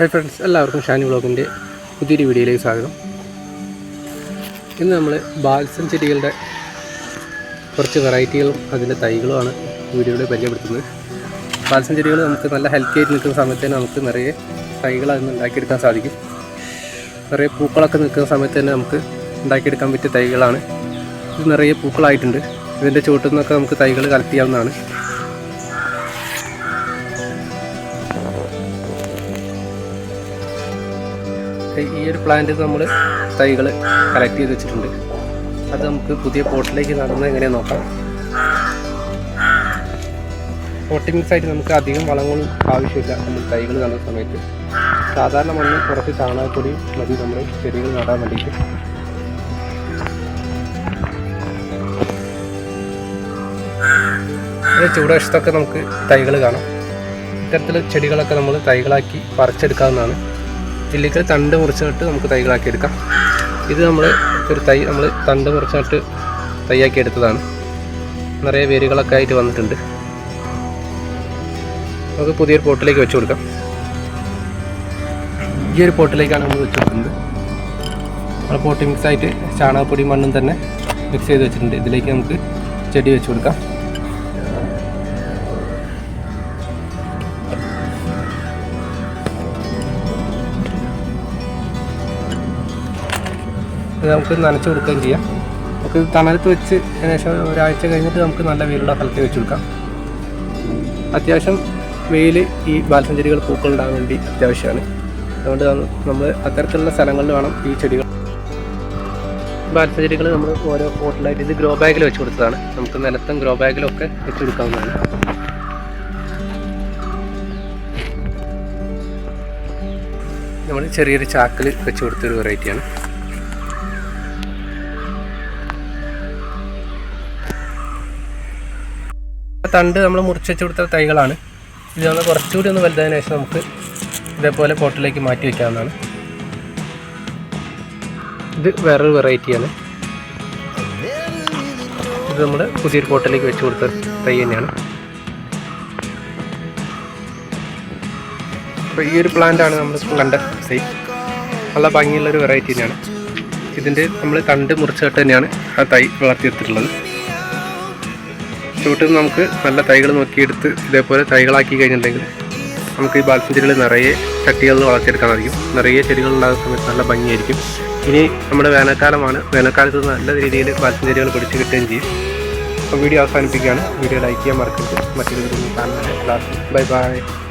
Hi friends എല്ലാവർക്കും ഷാനി ബ്ലോഗിന്റെ പുതിയൊരു വീഡിയോയിലേക്ക് സ്വാഗതം. ഇന്ന് നമ്മൾ ബാൽസം ചെടികളുടെ കുറച്ച് വെറൈറ്റികളും അതിന്റെ തൈകളുമാണ് വീഡിയോയിൽ പരിചയപ്പെടുത്തുന്നത്. ബാൽസം ചെടികൾ നമുക്ക് നല്ല ഹെൽത്തി ആയിട്ട് നിൽക്കുന്ന സമയത്ത് തന്നെ നമുക്ക് നിറയെ തൈകൾ അതിൽ നിന്ന് ഉണ്ടാക്കിയെടുക്കാൻ സാധിക്കും. നിറയെ പൂക്കളൊക്കെ നിൽക്കുന്ന സമയത്ത് തന്നെ നമുക്ക് ഉണ്ടാക്കിയെടുക്കാൻ പറ്റിയ തൈകളാണ്. ഇത് നിറയെ പൂക്കളായിട്ടുണ്ട്. ഇതിന്റെ ചുവട്ടിൽ നിന്നൊക്കെ നമുക്ക് തൈകൾ കളക്ട് ചെയ്യാവുന്നതാണ്. ഈ ഒരു പ്ലാന്റ് നമ്മൾ തൈകൾ കളക്ട് ചെയ്ത് വെച്ചിട്ടുണ്ട്. അത് നമുക്ക് പുതിയ പോട്ടിലേക്ക് നടന്ന് എങ്ങനെയാ നോക്കാം. പോട്ടി മിക്സ് ആയിട്ട് നമുക്ക് അധികം വളങ്ങളും ആവശ്യമില്ല. നമ്മൾ തൈകൾ നടുന്ന സമയത്ത്. സാധാരണ മണ്ണ് കുറച്ച് ചാണകപ്പൊടി മതി നമ്മൾ ചെടികൾ നടാൻ വേണ്ടിയിട്ട്. ചൂടുവശത്തൊക്കെ നമുക്ക് തൈകൾ കാണാം. ഇത്തരത്തിൽ ചെടികളൊക്കെ നമ്മൾ തൈകളാക്കി പറിച്ചെടുക്കാവുന്നതാണ്. ഇല്ലെങ്കിൽ തണ്ട് മുറിച്ചിട്ട് നമുക്ക് തൈകളാക്കി എടുക്കാം ഇത് നമ്മൾ ഒരു തൈ നമ്മൾ തണ്ട് മുറിച്ചിട്ട് തൈയാക്കി എടുത്തതാണ് നിറയെ വേരുകളൊക്കെ ആയിട്ട് വന്നിട്ടുണ്ട്. നമുക്ക് പുതിയൊരു പോട്ടിലേക്ക് വെച്ച് കൊടുക്കാം. ഈ ഒരു പോട്ടിലേക്കാണ് നമ്മൾ വെച്ച് കൊടുക്കുന്നത്. നമ്മൾ പോട്ടി മിക്സ് ആയിട്ട് ചാണകപ്പൊടി മണ്ണും തന്നെ മിക്സ് ചെയ്ത് വെച്ചിട്ടുണ്ട്. ഇതിലേക്ക് നമുക്ക് ചെടി വെച്ച് കൊടുക്കാം. നമുക്ക് നനച്ച് കൊടുക്കുകയും ചെയ്യാം. നമുക്ക് തണലത്ത് വെച്ച് ഏകദേശം ഒരാഴ്ച കഴിഞ്ഞിട്ട് നമുക്ക് നല്ല വെയിലുള്ള സ്ഥലത്ത് വെച്ച് കൊടുക്കാം. അത്യാവശ്യം വെയിൽ ഈ ബാൽസം ചെടികൾ വേണ്ടി അത്യാവശ്യമാണ്. അതുകൊണ്ട് നമ്മൾ അത്തരത്തിലുള്ള സ്ഥലങ്ങളിൽ വേണം ഈ ചെടികൾ. ബാൽസം ചെടികൾ നമ്മൾ ഓരോ പോട്ടിലായിട്ട് ഇത് ഗ്രോ ബാഗിൽ വെച്ച് കൊടുത്തതാണ്. നമുക്ക് നിലത്തും ഗ്രോ ബാഗിലൊക്കെ വെച്ച് കൊടുക്കാവുന്നതാണ്. നമ്മൾ ചെറിയൊരു ചാക്കിൽ വെച്ച് കൊടുത്തൊരു വെറൈറ്റിയാണ് തണ്ട് നമ്മൾ മുറിച്ച് വെച്ച് കൊടുത്ത തൈകളാണ്. ഇത് നമ്മൾ കുറച്ചുകൂടി ഒന്ന് വലുതായതിനു ശേഷം നമുക്ക് ഇതേപോലെ പോട്ടിലേക്ക് മാറ്റി വയ്ക്കാവുന്നതാണ് ഇത് വേറൊരു വെറൈറ്റിയാണ്. ഇത് നമ്മൾ പുതിയൊരു പോട്ടിലേക്ക് വെച്ച് കൊടുത്ത തൈ തന്നെയാണ്. അപ്പോൾ ഈ ഒരു പ്ലാന്റ് ആണ് നമ്മൾ കണ്ട തൈ. നല്ല ഭംഗിയുള്ളൊരു വെറൈറ്റി തന്നെയാണ്. ഇതിന്റെ നമ്മൾ തണ്ട് മുറിച്ചിട്ട് തന്നെയാണ് ആ തൈ വളർത്തിയെടുത്തിട്ടുള്ളത്. ചുവട്ടിൽ നിന്ന് നമുക്ക് നല്ല തൈകൾ നോക്കിയെടുത്ത് ഇതേപോലെ തൈകളാക്കി കഴിഞ്ഞിട്ടുണ്ടെങ്കിൽ നമുക്ക് ഈ ബാൽസം ചെടികൾ നിറയെ ചട്ടികളിൽ വളർത്തിയെടുക്കാൻ സാധിക്കും നിറയെ ചെടികൾ ഉണ്ടാകുന്ന സമയത്ത് നല്ല ഭംഗിയായിരിക്കും. ഇനി നമ്മുടെ വേനൽക്കാലമാണ്. വേനൽക്കാലത്ത് നല്ല രീതിയിൽ ബാൽസം ചെടികൾ പിടിച്ച് കിട്ടുകയും ചെയ്യും. അപ്പോൾ വീഡിയോ അവസാനിപ്പിക്കുകയാണ്. വീഡിയോ ലൈക്ക് ചെയ്യാൻ മറക്കരുത്. മറ്റൊരു വീഡിയോ കാണുന്നത് ബൈ ബൈ.